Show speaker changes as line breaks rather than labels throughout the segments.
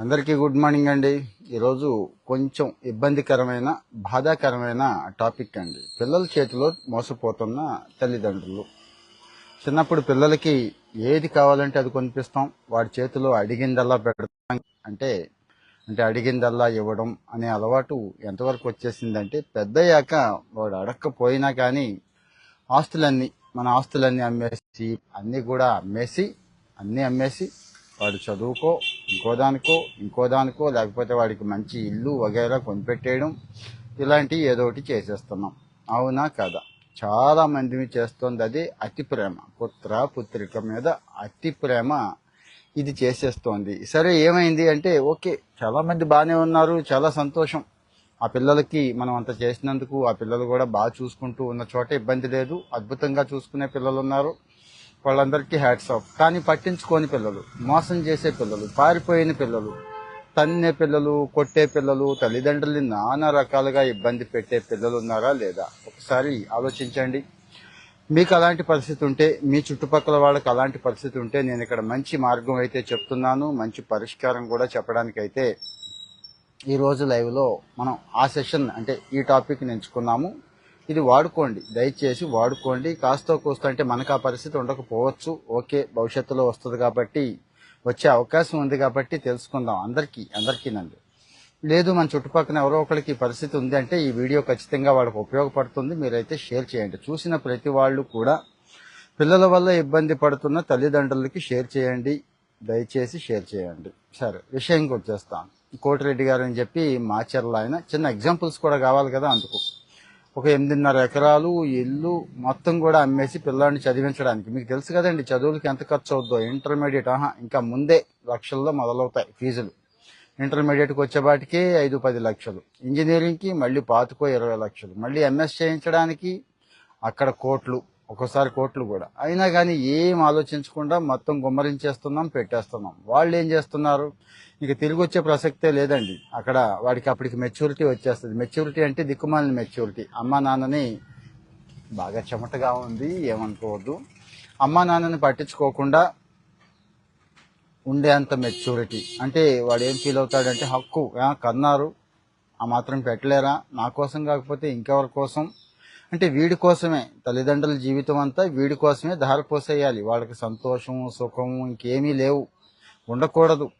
అందరికీ good morning అండి. ఈరోజు కొంచెం ఇబ్బందికరమైన బాధాకరమైన టాపిక్ అండి. పిల్లల చేతిలో మోసపోతున్న తల్లిదండ్రులు. చిన్నప్పుడు పిల్లలకి ఏది కావాలంటే అది కొనిపిస్తాం. వాడి చేతిలో అడిగిందల్లా పెడతాం. అంటే అంటే అడిగిందల్లా ఇవ్వడం అనే అలవాటు ఎంతవరకు వచ్చేసిందంటే పెద్దయ్యాక వాడు అడగకపోయినా కానీ ఆస్తులన్నీ మన ఆస్తులన్నీ అమ్మేసి అన్నీ కూడా అమ్మేసి అన్నీ అమ్మేసి వాడు చదువుకో ఇంకోదానికో ఇంకోదానికో లేకపోతే వాడికి మంచి ఇల్లు వగైరా కొనిపెట్టేయడం ఇలాంటివి ఏదో ఒకటి చేసేస్తున్నాం. అవునా కదా? చాలా మందిని చేస్తోంది అది అతి ప్రేమ. పుత్ర పుత్రిక మీద అతి ప్రేమ ఇది చేసేస్తోంది. సరే ఏమైంది అంటే ఓకే చాలా మంది బాగానే ఉన్నారు చాలా సంతోషం. ఆ పిల్లలకి మనం అంత చేసినందుకు ఆ పిల్లలు కూడా బాగా చూసుకుంటూ ఉన్న చోట ఇబ్బంది లేదు. అద్భుతంగా చూసుకునే పిల్లలు ఉన్నారు. వాళ్ళందరికీ హ్యాట్స్ ఆఫ్ కానీ పట్టించుకోని పిల్లలు మోసం చేసే పిల్లలు పారిపోయిన పిల్లలు తన్నే పిల్లలు కొట్టే పిల్లలు తల్లిదండ్రుల్ని నానా రకాలుగా ఇబ్బంది పెట్టే పిల్లలు ఉన్నారా లేదా? ఒకసారి ఆలోచించండి. మీకు అలాంటి పరిస్థితి ఉంటే మీ చుట్టుపక్కల వాళ్ళకి అలాంటి పరిస్థితి ఉంటే నేను ఇక్కడ మంచి మార్గం అయితే చెప్తున్నాను మంచి పరిష్కారం కూడా చెప్పడానికి అయితే లైవ్లో మనం ఆ సెషన్ అంటే ఈ టాపిక్ ఎంచుకున్నాము. ఇది వాడుకోండి. దయచేసి వాడుకోండి. కాస్త కూస్తో అంటే మనకు ఆ పరిస్థితి ఉండకపోవచ్చు. ఓకే భవిష్యత్తులో వస్తుంది కాబట్టి వచ్చే అవకాశం ఉంది కాబట్టి తెలుసుకుందాం. అందరికీ అందరికీ నందు. లేదు మన చుట్టుపక్కల ఎవరో ఒకరికి పరిస్థితి ఉంది అంటే ఈ వీడియో ఖచ్చితంగా వాళ్ళకి ఉపయోగపడుతుంది. మీరైతే షేర్ చేయండి. చూసిన ప్రతి వాళ్ళు కూడా పిల్లల వల్ల ఇబ్బంది పడుతున్న తల్లిదండ్రులకి షేర్ చేయండి. దయచేసి షేర్ చేయండి. సరే విషయం వచ్చేస్తాను కోటిరెడ్డి గారు అని చెప్పి మాచర్ల ఆయన చిన్న ఎగ్జాంపుల్స్ కూడా కావాలి కదా అందుకు. ఒక ఎనిమిదిన్నర ఎకరాలు ఇల్లు మొత్తం కూడా అమ్మేసి పిల్లాడిని చదివించడానికి. మీకు తెలుసు కదండి చదువులకి ఎంత ఖర్చు అవుద్దో? ఇంటర్మీడియట్ ఆహా ఇంకా ముందే లక్షల్లో మొదలవుతాయి ఫీజులు. ఇంటర్మీడియట్కి వచ్చేపాటికే ఐదు పది లక్షలు. ఇంజనీరింగ్కి మళ్ళీ పాతుకో ఇరవై లక్షలు. మళ్ళీ ఎంఎస్ చేయించడానికి అక్కడ కోట్లు. ఒక్కోసారి కోట్లు కూడా. అయినా కానీ ఏం ఆలోచించకుండా మొత్తం గుమ్మరించేస్తున్నాం పెట్టేస్తున్నాం. వాళ్ళు ఏం చేస్తున్నారు? ఇక తిరిగి వచ్చే ప్రసక్తే లేదండి. అక్కడ వాడికి అప్పటికి మెచ్యూరిటీ వచ్చేస్తుంది. మెచ్యూరిటీ అంటే దిక్కుమాలిన మెచ్యూరిటీ. అమ్మా నాన్నని బాగా చెమటగా ఉంది ఏమనుకోవద్దు. అమ్మా నాన్నని పట్టించుకోకుండా ఉండేంత మెచ్యూరిటీ. అంటే వాడు ఏం ఫీల్ అవుతాడంటే హక్కు. కన్నారు. ఆ మాత్రం పెట్టలేరా? నా కోసం కాకపోతే ఇంకెవరి కోసం? అంటే వీడి కోసమే తల్లిదండ్రుల జీవితం అంతా వీడి కోసమే ధారపోసేయాలి వాళ్ళకి సంతోషం సుఖం ఇంకేమీ లేవు. ఉండకూడదు.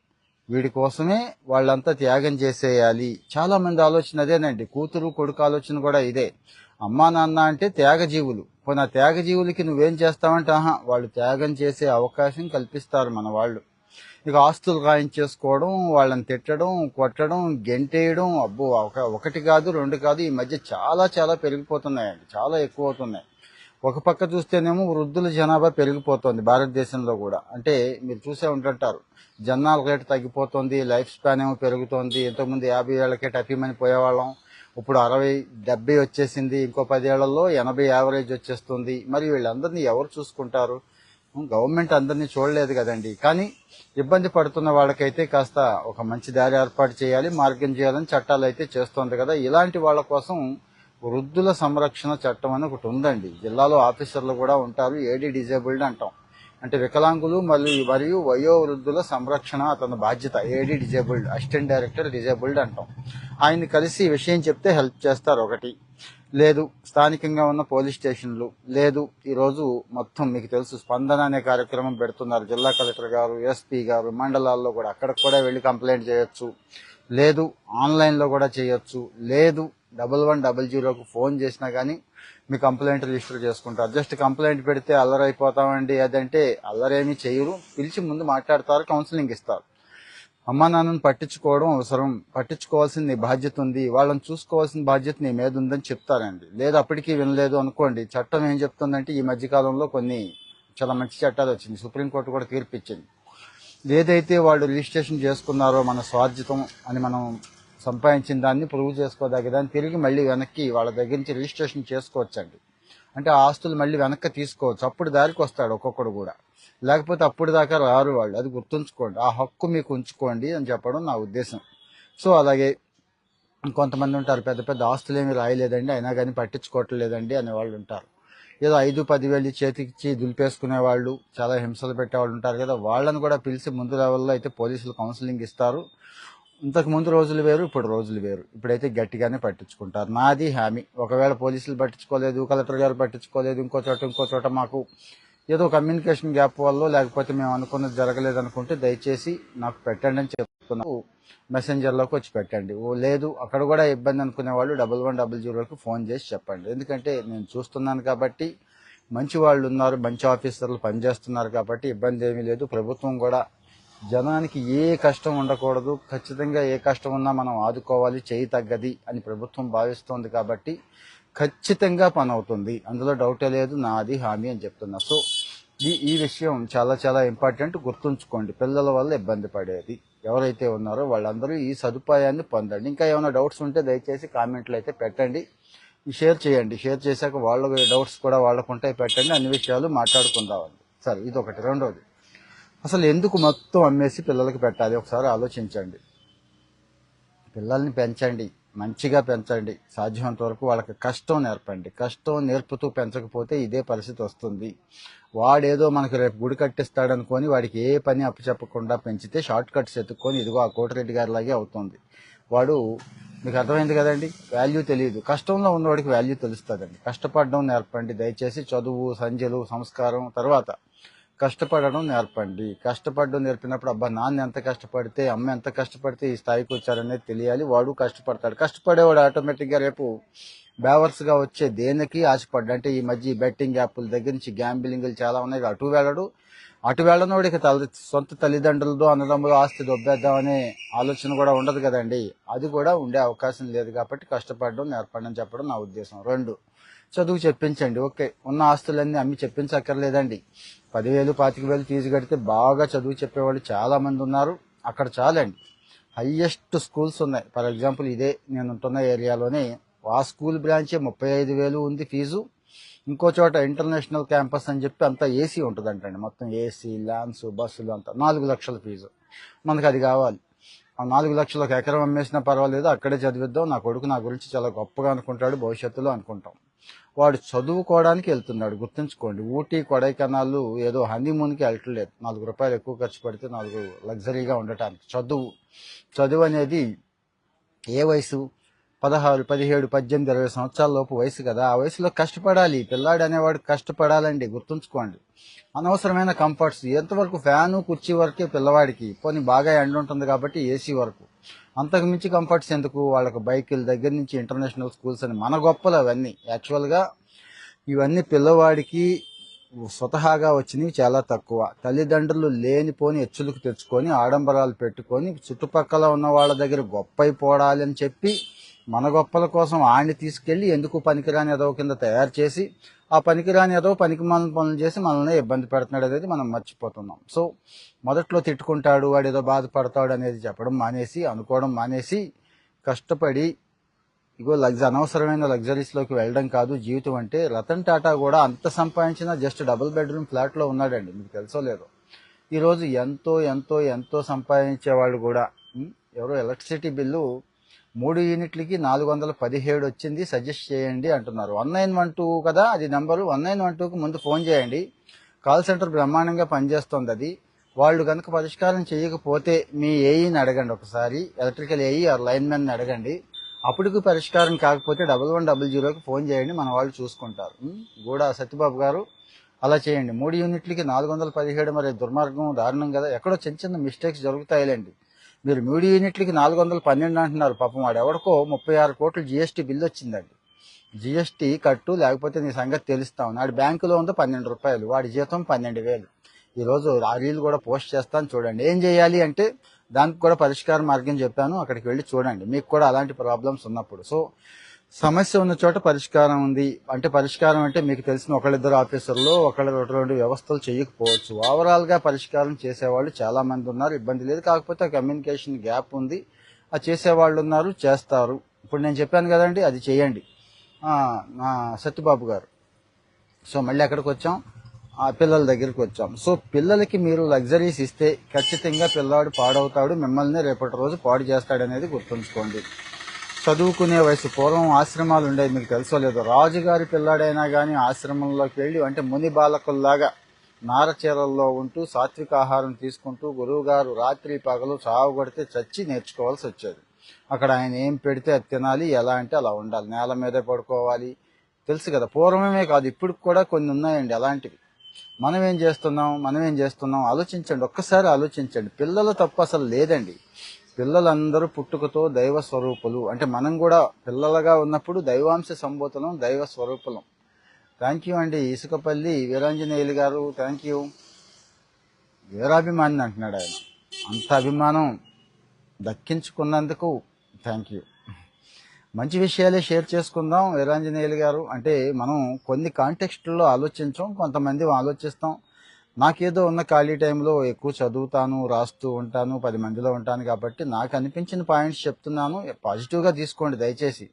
వీడి కోసమే వాళ్ళంతా త్యాగం చేసేయాలి. చాలా మంది ఆలోచన అదేనండి. కూతురు కొడుకు ఆలోచన కూడా ఇదే. అమ్మా నాన్న అంటే త్యాగజీవులు. పోనీ ఆ త్యాగజీవులకి నువ్వేం చేస్తావంటే ఆహా వాళ్ళు త్యాగం చేసే అవకాశం కల్పిస్తారు మన వాళ్ళు ఇక ఆస్తులు ఖాయం చేసుకోవడం వాళ్ళని తిట్టడం కొట్టడం గెంటేయడం అబ్బో ఒక ఒకటి కాదు రెండు కాదు ఈ మధ్య చాలా చాలా పెరిగిపోతున్నాయండి. చాలా ఎక్కువ అవుతున్నాయి ఒక పక్క చూస్తేనేమో వృద్ధుల జనాభా పెరిగిపోతుంది భారతదేశంలో కూడా. అంటే మీరు చూసే ఉంటుంటారు జనాల రేటు తగ్గిపోతుంది లైఫ్ స్పాన్ ఏమో పెరుగుతోంది ఇంతకుముందు యాభై ఏళ్ళకే టపీమని పోయేవాళ్ళం ఇప్పుడు అరవై డెబ్బై వచ్చేసింది ఇంకో పదేళ్ళలో ఎనభై యావరేజ్ వచ్చేస్తుంది. మరి వీళ్ళందరినీ ఎవరు చూసుకుంటారు? గవర్నమెంట్ అందరినీ చూడలేదు కదండి. కానీ ఇబ్బంది పడుతున్న వాళ్ళకైతే కాస్త ఒక మంచి దారి ఏర్పాటు చేయాలి మార్గం చేయాలని చట్టాలు అయితే చేస్తోంది కదా. ఇలాంటి వాళ్ళ కోసం వృద్ధుల సంరక్షణ చట్టం అని ఒకటి ఉందండి. జిల్లాలో ఆఫీసర్లు కూడా ఉంటారు ఏడీ డిజేబుల్డ్ అంటాం. అంటే వికలాంగులు మరియు మరియు వయోవృద్ధుల సంరక్షణ అతని బాధ్యత. AD disabled assistant director disabled అంటాం. ఆయన్ని కలిసి ఈ విషయం చెప్తే హెల్ప్ చేస్తారు ఒకటి. లేదు స్థానికంగా ఉన్న పోలీస్ స్టేషన్లు. లేదు ఈరోజు మొత్తం మీకు తెలుసు స్పందన అనే కార్యక్రమం పెడుతున్నారు. జిల్లా కలెక్టర్ గారు ఎస్పీ గారు మండలాల్లో కూడా అక్కడికి కూడా వెళ్ళి కంప్లైంట్ చేయొచ్చు. లేదు ఆన్లైన్లో కూడా చేయొచ్చు. లేదు డబల్ వన్ డబల్ జీరోకు ఫోన్ చేసినా కానీ మీ కంప్లైంట్ రిజిస్టర్ చేసుకుంటారు జస్ట్ కంప్లైంట్ పెడితే అల్లరైపోతామండి. అదంటే అల్లరేమీ చేయరు. పిలిచి ముందు మాట్లాడతారు కౌన్సిలింగ్ ఇస్తారు. అమ్మా నాన్నను పట్టించుకోవడం అవసరం. పట్టించుకోవాల్సిన నీ బాధ్యత ఉంది. వాళ్ళని చూసుకోవాల్సిన బాధ్యత నీ మీద ఉందని చెప్తారండి. లేదు అప్పటికీ వినలేదు అనుకోండి. చట్టం ఏం చెప్తుందంటే ఈ మధ్యకాలంలో కొన్ని చాలా మంచి చట్టాలు వచ్చింది. సుప్రీంకోర్టు కూడా తీర్పిచ్చింది. ఏదైతే వాళ్ళు రిజిస్ట్రేషన్ చేసుకున్నారో మన స్వార్జితం అని మనం సంపాదించిన దాన్ని ప్రూవ్ చేసుకోదగ్గదాన్ని తిరిగి మళ్ళీ వెనక్కి వాళ్ళ దగ్గర నుంచి రిజిస్ట్రేషన్ చేసుకోవచ్చండి. అంటే ఆ ఆస్తులు మళ్ళీ వెనక్కి తీసుకోవచ్చు. అప్పుడు దారికి వస్తాడు ఒక్కొక్కడు కూడా. లేకపోతే అప్పుడు దాకా రారు వాళ్ళు. అది గుర్తుంచుకోండి. ఆ హక్కు మీకు ఉంచుకోండి అని చెప్పడం నా ఉద్దేశం. సో అలాగే కొంతమంది ఉంటారు. పెద్ద పెద్ద ఆస్తులు ఏమి రాయలేదండి. అయినా కానీ పట్టించుకోవట్లేదండి అనే వాళ్ళు ఉంటారు. ఏదో ఐదు పదివేలు చేతికిచ్చి దులిపేసుకునే వాళ్ళు చాలా హింసలు పెట్టేవాళ్ళు ఉంటారు కదా. వాళ్ళని కూడా పిలిచి ముందు లెవెల్లో అయితే పోలీసులు కౌన్సిలింగ్ ఇస్తారు. ఇంతకు ముందు రోజులు వేరు ఇప్పుడు రోజులు వేరు. ఇప్పుడైతే గట్టిగానే పట్టించుకుంటారు. నాది హామీ. ఒకవేళ పోలీసులు పట్టించుకోలేదు కలెక్టర్ గారు పట్టించుకోలేదు ఇంకో చోట ఇంకో చోట మాకు ఏదో కమ్యూనికేషన్ గ్యాప్ వల్ల లేకపోతే మేము అనుకున్నది జరగలేదు అనుకుంటే దయచేసి నాకు పెట్టండి అని చెప్తున్నాను. మెసెంజర్లోకి వచ్చి పెట్టండి. ఓ లేదు అక్కడ కూడా ఇబ్బంది అనుకునే వాళ్ళు డబల్ వన్ డబల్ జీరోకి ఫోన్ చేసి చెప్పండి. ఎందుకంటే నేను చూస్తున్నాను కాబట్టి మంచి వాళ్ళు ఉన్నారు మంచి ఆఫీసర్లు పనిచేస్తున్నారు కాబట్టి ఇబ్బంది ఏమీ లేదు. ప్రభుత్వం కూడా జనానికి ఏ కష్టం ఉండకూడదు. ఖచ్చితంగా ఏ కష్టం ఉన్నా మనం ఆదుకోవాలి. చేయి తగ్గది అని ప్రభుత్వం భావిస్తోంది కాబట్టి ఖచ్చితంగా పని అవుతుంది అందులో డౌటే లేదు. నాది హామీ అని చెప్తున్నా. సో ఈ ఈ విషయం చాలా చాలా ఇంపార్టెంట్ గుర్తుంచుకోండి. పిల్లల వల్ల ఇబ్బంది పడేది. ఎవరైతే ఉన్నారో వాళ్ళందరూ ఈ సదుపాయాన్ని పొందండి. ఇంకా ఏమైనా డౌట్స్ ఉంటే దయచేసి కామెంట్లు అయితే పెట్టండి. షేర్ చేయండి. షేర్ చేశాక వాళ్ళ డౌట్స్ కూడా వాళ్ళకుంటే పెట్టండి. అన్ని విషయాలు మాట్లాడుకుందామండి. సరే ఇది ఒకటి రెండోది. అసలు ఎందుకు మొత్తం అమ్మేసి పిల్లలకి పెట్టాలి? ఒకసారి ఆలోచించండి. పిల్లల్ని పెంచండి. మంచిగా పెంచండి. సాధ్యమంత వరకు వాళ్ళకి కష్టం నేర్పండి. కష్టం నేర్పుతూ పెంచకపోతే ఇదే పరిస్థితి వస్తుంది. వాడేదో మనకు రేపు గుడి కట్టిస్తాడనుకొని వాడికి ఏ పని అప్పచెప్పకుండా పెంచితే షార్ట్ కట్స్ ఎత్తుక్కొని ఇదిగో ఆ కోటిరెడ్డి గారి లాగే అవుతుంది. వాడు మీకు అర్థమైంది కదండి? వాల్యూ తెలియదు. కష్టంలో ఉన్నవాడికి వాల్యూ తెలుస్తుందండి. కష్టపడడం నేర్పండి. దయచేసి చదువు సంధ్యలు సంస్కారం తర్వాత కష్టపడడం నేర్పండి. కష్టపడడం నేర్పినప్పుడు అబ్బా నాన్న ఎంత కష్టపడితే అమ్మ ఎంత కష్టపడితే ఈ స్థాయికి వచ్చారనేది తెలియాలి. వాడు కష్టపడతాడు. కష్టపడేవాడు ఆటోమేటిక్గా రేపు బ్యావర్స్గా వచ్చే దేనికి ఆశపడ్డా? అంటే ఈ మధ్య బెట్టింగ్ యాప్ల దగ్గర నుంచి గ్యాంబిలింగ్లు చాలా ఉన్నాయి. అటు వెళ్ళడు. అటు వెళ్ళనోడికి తల్లి సొంత తల్లిదండ్రులతో అన్నదమ్ములు ఆస్తి దొబ్బేద్దామనే ఆలోచన కూడా ఉండదు కదండి. అది కూడా ఉండే అవకాశం లేదు కాబట్టి కష్టపడడం నేర్పడడం చెప్పడం నా ఉద్దేశం. రెండు చదువు చెప్పించండి. ఓకే ఉన్న ఆస్తులన్నీ అమ్మి చెప్పించక్కర్లేదండి. పదివేలు పాతిక వేలు ఫీజు కడితే బాగా చదువు చెప్పేవాళ్ళు చాలా మంది ఉన్నారు. అక్కడ చాలండి. హయ్యెస్ట్ స్కూల్స్ ఉన్నాయి. ఫర్ ఎగ్జాంపుల్ ఇదే నేను ఉంటున్న ఏరియాలోనే ఆ స్కూల్ బ్రాంచే ముప్పై ఐదు వేలు ఉంది ఫీజు. ఇంకో చోట ఇంటర్నేషనల్ క్యాంపస్ అని చెప్పి అంతా ఏసీ ఉంటుందంటండి. మొత్తం ఏసీ ల్యాన్స్ బస్సులు అంతా నాలుగు లక్షల ఫీజు. మనకు అది కావాలి. ఆ నాలుగు లక్షలకు ఎకరం అమ్మేసినా పర్వాలేదు అక్కడే చదివిద్దాం నా కొడుకు నా గురించి చాలా గొప్పగా అనుకుంటాడు భవిష్యత్తులో అనుకుంటాం. వాడు చదువుకోవడానికి వెళ్తున్నాడు గుర్తుంచుకోండి ఊటీ కొడైకెనాల్ ఏదో హనీమూన్కి వెళ్ళట్లేదు. నాలుగు రూపాయలు ఎక్కువ ఖర్చు పెడితే నాలుగు లగ్జరీగా ఉండటానికి. చదువు చదువు అనేది ఏ వయసు పదహారు పదిహేడు పద్దెనిమిది ఇరవై సంవత్సరాల లోపు వయసు కదా. ఆ వయసులో కష్టపడాలి. పిల్లాడు అనేవాడు కష్టపడాలండి. గుర్తుంచుకోండి. అనవసరమైన కంఫర్ట్స్. ఎంతవరకు ఫ్యాను కుర్చీ వరకే పిల్లవాడికి? పోనీ బాగా ఎండ ఉంటుంది కాబట్టి ఏసీ వరకు. అంతకు మించి కంఫర్ట్స్ ఎందుకు? వాళ్ళకి బైకుల దగ్గర నుంచి ఇంటర్నేషనల్ స్కూల్స్ అని మన గొప్పలు అవన్నీ. యాక్చువల్గా ఇవన్నీ పిల్లవాడికి స్వతహాగా వచ్చినవి చాలా తక్కువ. తల్లిదండ్రులు లేనిపోని ఎచ్చులకు తెచ్చుకొని ఆడంబరాలు పెట్టుకొని చుట్టుపక్కల ఉన్న వాళ్ళ దగ్గర గొప్ప అయిపోవాలి అని చెప్పి మన గొప్పల కోసం ఆడిని తీసుకెళ్ళి ఎందుకు పనికిరాని ఏదో కింద తయారు చేసి ఆ పనికిరాని ఏదో పనికి మన పనులు చేసి మనల్ని ఇబ్బంది పెడుతున్నాడు అనేది మనం మర్చిపోతున్నాం. సో మొదట్లో తిట్టుకుంటాడు వాడు ఏదో బాధపడతాడు అనేది చెప్పడం మానేసి అనుకోవడం మానేసి కష్టపడి ఇగో లగ్జ అనవసరమైన లగ్జరీస్లోకి వెళ్ళడం కాదు జీవితం అంటే రతన్ టాటా కూడా అంత సంపాదించిన జస్ట్ డబుల్ బెడ్రూమ్ ఫ్లాట్లో ఉన్నాడండి మీకు తెలుసో లేదో. ఈరోజు ఎంతో ఎంతో ఎంతో సంపాదించే వాళ్ళు కూడా ఎవరో ఎలక్ట్రిసిటీ బిల్లు మూడు యూనిట్లకి నాలుగు వందల పదిహేడు వచ్చింది సజెస్ట్ చేయండి అంటున్నారు. వన్ నైన్ వన్ టూ కదా అది నెంబరు. వన్ నైన్ వన్ టూకి ముందు ఫోన్ చేయండి. కాల్ సెంటర్ బ్రహ్మాండంగా పనిచేస్తుంది అది. వాళ్ళు కనుక పరిష్కారం చేయకపోతే మీ ఏఈని అడగండి ఒకసారి. Electrical AE or lineman అడగండి. అప్పటికి పరిష్కారం కాకపోతే డబల్ వన్ డబల్ జీరోకి ఫోన్ చేయండి మన వాళ్ళు చూసుకుంటారు. గూడా సత్యబాబు గారు అలా చేయండి. మూడు యూనిట్లకి నాలుగు వందల పదిహేడు మరి దుర్మార్గం దారుణం కదా. ఎక్కడో చిన్న చిన్న మిస్టేక్స్ జరుగుతాయిలేండి. మీరు మూడు యూనిట్లకి నాలుగు వందల పన్నెండు అంటున్నారు. పాపం వాడు ఎవరికో ముప్పై ఆరు కోట్లు జీఎస్టీ బిల్లు వచ్చిందండి. జిఎస్టీ కట్టు లేకపోతే నీ సంగతి తెలుస్తాం. నాడు బ్యాంకులో ఉందో పన్నెండు రూపాయలు వాడి జీతం పన్నెండు వేలు. ఈరోజు ఆ రీల్ కూడా పోస్ట్ చేస్తాను చూడండి. ఏం చేయాలి అంటే దానికి కూడా పరిష్కార మార్గం చెప్పాను. అక్కడికి వెళ్ళి చూడండి. మీకు కూడా అలాంటి ప్రాబ్లమ్స్ ఉన్నప్పుడు. సో సమస్య ఉన్న చోట పరిష్కారం ఉంది. అంటే పరిష్కారం అంటే మీకు తెలిసిన ఒకళ్ళిద్దరు ఆఫీసర్లు ఒకళ్ళ వ్యవస్థలు చేయకపోవచ్చు. ఓవరాల్గా పరిష్కారం చేసేవాళ్ళు చాలా మంది ఉన్నారు. ఇబ్బంది లేదు. కాకపోతే కమ్యూనికేషన్ గ్యాప్ ఉంది. ఆ చేసేవాళ్ళు ఉన్నారు చేస్తారు. ఇప్పుడు నేను చెప్పాను కదండి అది చేయండి. నా సత్యబాబు గారు. సో మళ్ళీ ఎక్కడికి వచ్చాం. ఆ పిల్లల దగ్గరికి వచ్చాం. సో పిల్లలకి మీరు లగ్జరీస్ ఇస్తే ఖచ్చితంగా పిల్లాడు పాడవుతాడు. మిమ్మల్ని రేపటి రోజు పాడు చేస్తాడనేది గుర్తుంచుకోండి. చదువుకునే వయసు పూర్వం ఆశ్రమాలు ఉండేవి మీకు తెలుసో లేదు. రాజుగారి పిల్లాడైనా కానీ ఆశ్రమంలోకి వెళ్ళి అంటే ముని బాలకుల్లాగా నారచీరల్లో ఉంటూ సాత్విక ఆహారం తీసుకుంటూ గురువుగారు రాత్రి పగలు చావు కొడితే చచ్చి నేర్చుకోవాల్సి వచ్చేది. అక్కడ ఆయన ఏం పెడితే అది తినాలి ఎలా అంటే అలా ఉండాలి. నేల మీదే పడుకోవాలి. తెలుసు కదా పూర్వమే కాదు ఇప్పుడు కూడా కొన్ని ఉన్నాయండి అలాంటివి. మనం ఏం చేస్తున్నాం మనం ఏం చేస్తున్నాం ఆలోచించండి ఒక్కసారి ఆలోచించండి. పిల్లల తప్పు అసలు లేదండి. పిల్లలందరూ పుట్టుకతో దైవ స్వరూపులు. అంటే మనం కూడా పిల్లలుగా ఉన్నప్పుడు దైవాంశ సంబోధనం దైవ స్వరూపులం. థ్యాంక్ యూ అండి ఇసుకపల్లి వీరాంజనేయులు గారు. థ్యాంక్ యూ వీరాభిమాని అంటున్నాడు ఆయన. అంత అభిమానం దక్కించుకున్నందుకు థ్యాంక్ యూ మంచి విషయాలే షేర్ చేసుకుందాం వీరాంజనేయులు గారు. అంటే మనం కొన్ని కాంటెక్స్ట్లో ఆలోచించాం కొంతమంది ఆలోచిస్తాం. నాకేదో ఉన్న ఖాళీ టైంలో ఎక్కువ చదువుతాను రాస్తూ ఉంటాను పది మందిలో ఉంటాను కాబట్టి నాకు అనిపించిన పాయింట్స్ చెప్తున్నాను. పాజిటివ్గా తీసుకోండి దయచేసి.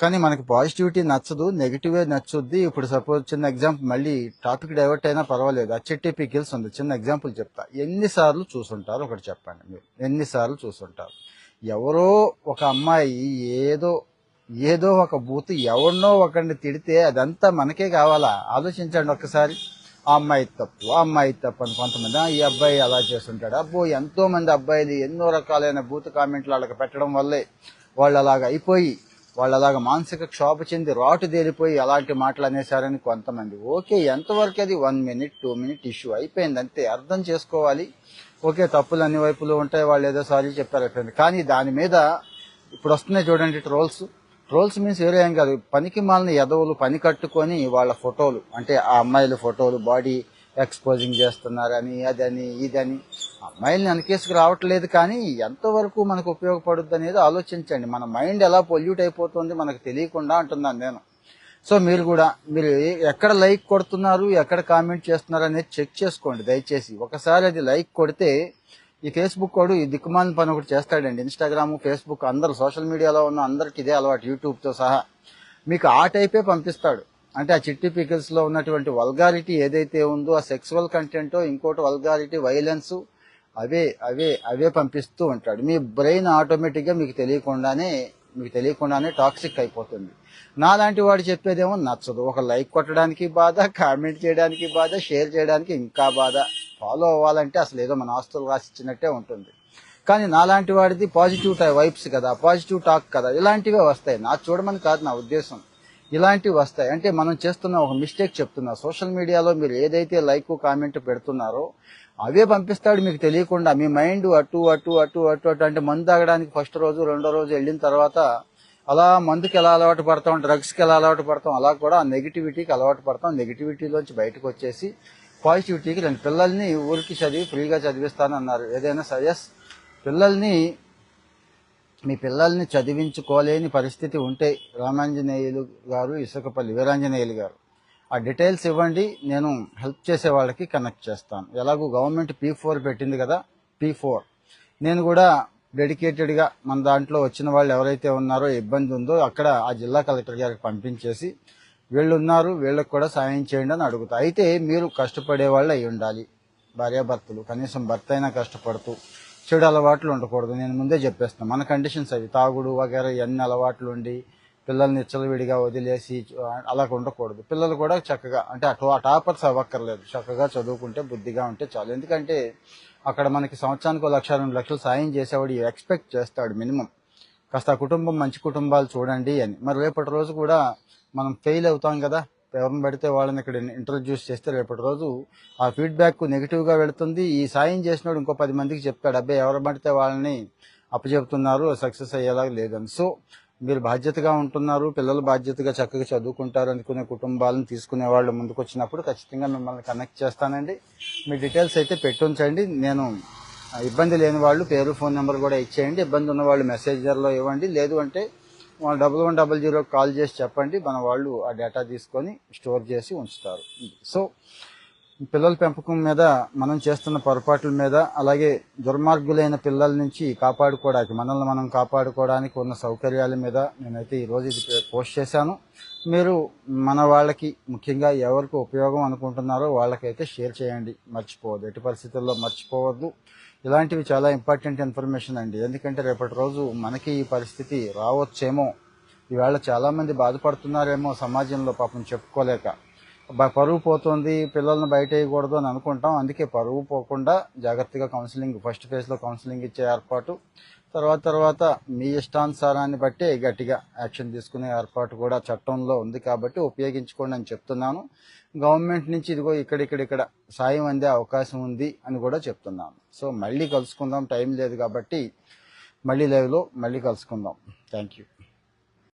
కానీ మనకు పాజిటివిటీ నచ్చదు నెగిటివే నచ్చుద్ది. ఇప్పుడు సపోజ్ చిన్న ఎగ్జాంపుల్ మళ్ళీ టాపిక్ డైవర్ట్ అయినా పర్వాలేదు. అచ్చెట్టి పికిల్స్ ఉంది చిన్న ఎగ్జాంపుల్ చెప్తా. ఎన్నిసార్లు చూసుంటారు? ఒకటి చెప్పండి మీరు. ఎన్నిసార్లు చూసుంటారు? ఎవరో ఒక అమ్మాయి ఏదో ఏదో ఒక బూత్ ఎవరినో ఒకరిని తిడితే అదంతా మనకే కావాలా? ఆలోచించండి ఒక్కసారి. ఆ అమ్మాయి తప్పు ఆ అమ్మాయి తప్పు అని కొంతమంది ఈ అబ్బాయి అలా చేస్తుంటాడు. అబ్బో ఎంతో మంది అబ్బాయిలు ఎన్నో రకాలైన బూత్ కామెంట్లు వాళ్ళకి పెట్టడం వల్లే వాళ్ళు అలాగ అయిపోయి వాళ్ళు అలాగ మానసిక క్షోభ చెంది రాటు తేలిపోయి అలాంటి మాటలు అనేసారని కొంతమంది. ఓకే ఎంతవరకు అది? One minute two minute issue అయిపోయింది అంతే అర్థం చేసుకోవాలి. ఓకే తప్పులు అన్ని వైపులు ఉంటాయి వాళ్ళు ఏదో సారీ చెప్పారు అయిపోయింది. కానీ దాని మీద ఇప్పుడు వస్తున్నాయి చూడండి ట్రోల్స్. ట్రోల్స్ మీన్స్ వేరే ఏం కాదు. పనికి మాలిన ఎదవులు పని కట్టుకొని వాళ్ళ ఫోటోలు అంటే ఆ అమ్మాయిల ఫోటోలు బాడీ ఎక్స్పోజింగ్ చేస్తున్నారని అదని ఇదని. అమ్మాయిల్ని వెనకేసుకు రావట్లేదు కానీ ఎంతవరకు మనకు ఉపయోగపడుద్ది అనేది ఆలోచించండి. మన మైండ్ ఎలా పొల్యూట్ అయిపోతుంది మనకు తెలియకుండా అంటున్నాను నేను. సో మీరు కూడా మీరు ఎక్కడ లైక్ కొడుతున్నారు ఎక్కడ కామెంట్ చేస్తున్నారు అనేది చెక్ చేసుకోండి. దయచేసి ఒకసారి అది లైక్ కొడితే ఈ ఫేస్బుక్ వాడు ఈ దిక్కుమాన్ పని ఒకటి చేస్తాడండి. ఇన్స్టాగ్రామ్ ఫేస్బుక్ అందరు సోషల్ మీడియాలో ఉన్న అందరికి ఇదే అలవాటు యూట్యూబ్తో సహా. మీకు ఆ టైపే పంపిస్తాడు. అంటే ఆ చిట్టి పికిల్స్లో ఉన్నటువంటి వల్గారిటీ ఏదైతే ఉందో ఆ సెక్సువల్ కంటెంట్ ఇంకోటి వల్గారిటీ వైలెన్స్ అవే అవే అవే పంపిస్తూ ఉంటాడు. మీ బ్రెయిన్ ఆటోమేటిక్గా మీకు తెలియకుండానే మీకు తెలియకుండానే టాక్సిక్ అయిపోతుంది. నాలాంటి వాడు చెప్పేదేమో నచ్చదు. ఒక లైక్ కొట్టడానికి బాధ కామెంట్ చేయడానికి బాధ షేర్ చేయడానికి ఇంకా బాధ. ఫాలో అవ్వాలంటే అసలు ఏదో మన ఆస్తులు రాసిచ్చినట్టే ఉంటుంది. కానీ నాలాంటి వాడిది పాజిటివ్ వైబ్స్ కదా పాజిటివ్ టాక్ కదా ఇలాంటివే వస్తాయి. నా చూడమని కాదు నా ఉద్దేశం. ఇలాంటివి వస్తాయి. అంటే మనం చేస్తున్న ఒక మిస్టేక్ చెప్తున్నా. సోషల్ మీడియాలో మీరు ఏదైతే లైక్ కామెంట్ పెడుతున్నారో అవే పంపిస్తాడు మీకు తెలియకుండా. మీ మైండ్ అటు అటు అటు అటు అటు అంటే మందు తాగడానికి ఫస్ట్ రోజు రెండో రోజు వెళ్ళిన తర్వాత అలా మందుకి ఎలా అలవాటు పడతాం డ్రగ్స్కి ఎలా అలవాటు పడతాం అలా కూడా ఆ నెగిటివిటీకి అలవాటు పడతాం. నెగిటివిటీలోంచి బయటకు వచ్చేసి పాజిటివిటీకి రెండు. పిల్లల్ని ఊరికి చదివి ఫ్రీగా చదివిస్తానన్నారు ఏదైనా సజెస్ పిల్లల్ని మీ పిల్లల్ని చదివించుకోలేని పరిస్థితి ఉంటే రామాంజనేయులు గారు ఇసుకపల్లి వీరాంజనేయులు గారు ఆ డీటెయిల్స్ ఇవ్వండి నేను హెల్ప్ చేసే వాళ్ళకి కనెక్ట్ చేస్తాను. ఎలాగో గవర్నమెంట్ పీ ఫోర్ పెట్టింది కదా పీ ఫోర్ నేను కూడా డెడికేటెడ్గా మన దాంట్లో వచ్చిన వాళ్ళు ఎవరైతే ఉన్నారో ఇబ్బంది ఉందో అక్కడ ఆ జిల్లా కలెక్టర్ గారికి పంపించేసి వీళ్ళు ఉన్నారు వీళ్ళకి కూడా సాయం చేయండి అని అడుగుతా. అయితే మీరు కష్టపడే వాళ్ళు అయి ఉండాలి. భార్యాభర్తలు కనీసం భర్త అయినా కష్టపడుతూ చెడు అలవాట్లు ఉండకూడదు. నేను ముందే చెప్పేస్తాను మన కండిషన్స్ అవి తాగుడు వగేరా ఎన్ని అలవాట్లు ఉండి పిల్లల్ని నిచ్చలవిడిగా వదిలేసి అలా ఉండకూడదు. పిల్లలు కూడా చక్కగా అంటే అటు ఆ టాపర్స్ అవ్వక్కర్లేదు. చక్కగా చదువుకుంటే బుద్ధిగా ఉంటే చాలు. ఎందుకంటే అక్కడ మనకి సంవత్సరానికి ఒక లక్ష రెండు లక్షలు సాయం చేసేవాడు ఎక్స్పెక్ట్ చేస్తాడు మినిమం. కాస్త కుటుంబం మంచి కుటుంబాలు చూడండి అని. మరి రేపటి రోజు కూడా మనం ఫెయిల్ అవుతాం కదా? ఎవరిని పడితే వాళ్ళని ఇక్కడ ఇంట్రొడ్యూస్ చేస్తే రేపటి రోజు ఆ ఫీడ్బ్యాక్ నెగిటివ్గా వెళుతుంది. ఈ సాయం చేసినోడు ఇంకో పది మందికి చెప్తాడు అబ్బాయి ఎవరు పడితే వాళ్ళని అప్పచెప్తున్నారు సక్సెస్ అయ్యేలాగా లేదని. సో మీరు బాధ్యతగా ఉంటున్నారు పిల్లలు బాధ్యతగా చక్కగా చదువుకుంటారు అనుకునే కుటుంబాలను తీసుకునే వాళ్ళు ముందుకొచ్చినప్పుడు ఖచ్చితంగా మిమ్మల్ని కనెక్ట్ చేస్తానండి. మీ డీటెయిల్స్ అయితే పెట్టుంచండి. నేను ఇబ్బంది లేని వాళ్ళు పేరు ఫోన్ నెంబర్ కూడా ఇచ్చేయండి. ఇబ్బంది ఉన్న వాళ్ళు మెసేజర్లో ఇవ్వండి. లేదు అంటే double one double zero call చేసి చెప్పండి. మన వాళ్ళు ఆ డేటా తీసుకొని స్టోర్ చేసి ఉంచుతారు. సో పిల్లల పెంపకం మీద మనం చేస్తున్న పొరపాట్ల మీద అలాగే దుర్మార్గులైన పిల్లల నుంచి కాపాడుకోవడానికి మనల్ని మనం కాపాడుకోవడానికి ఉన్న సౌకర్యాల మీద నేనైతే ఈరోజు ఇది పోస్ట్ చేశాను. మీరు మన వాళ్ళకి ముఖ్యంగా ఎవరికి ఉపయోగం అనుకుంటున్నారో వాళ్ళకైతే షేర్ చేయండి. మర్చిపోవద్దు. ఎట్టి పరిస్థితుల్లో మర్చిపోవద్దు. ఇలాంటివి చాలా ఇంపార్టెంట్ ఇన్ఫర్మేషన్ అండి. ఎందుకంటే రేపటి రోజు మనకి ఈ పరిస్థితి రావచ్చేమో. ఈవేళ చాలామంది బాధపడుతున్నారేమో సమాజంలో పాపం చెప్పుకోలేక. పరువు పోతుంది పిల్లల్ని బయట వేయకూడదు అని అనుకుంటాం. అందుకే పరువు పోకుండా జాగ్రత్తగా కౌన్సిలింగ్ ఫస్ట్ ఫేజ్లో కౌన్సిలింగ్ ఇచ్చే ఏర్పాటు. తర్వాత తర్వాత మీ ఇష్టానుసారాన్ని బట్టి గట్టిగా యాక్షన్ తీసుకునే ఏర్పాటు కూడా చట్టంలో ఉంది కాబట్టి ఉపయోగించుకోండి అని చెప్తున్నాను. గవర్నమెంట్ నుంచి ఇదిగో ఇక్కడిక్కడిక్కడ సాయం అందే అవకాశం ఉంది అని కూడా చెప్తున్నాను. సో మళ్ళీ కలుసుకుందాం. టైం లేదు కాబట్టి మళ్ళీ లైవ్లో మళ్ళీ కలుసుకుందాం. Thank you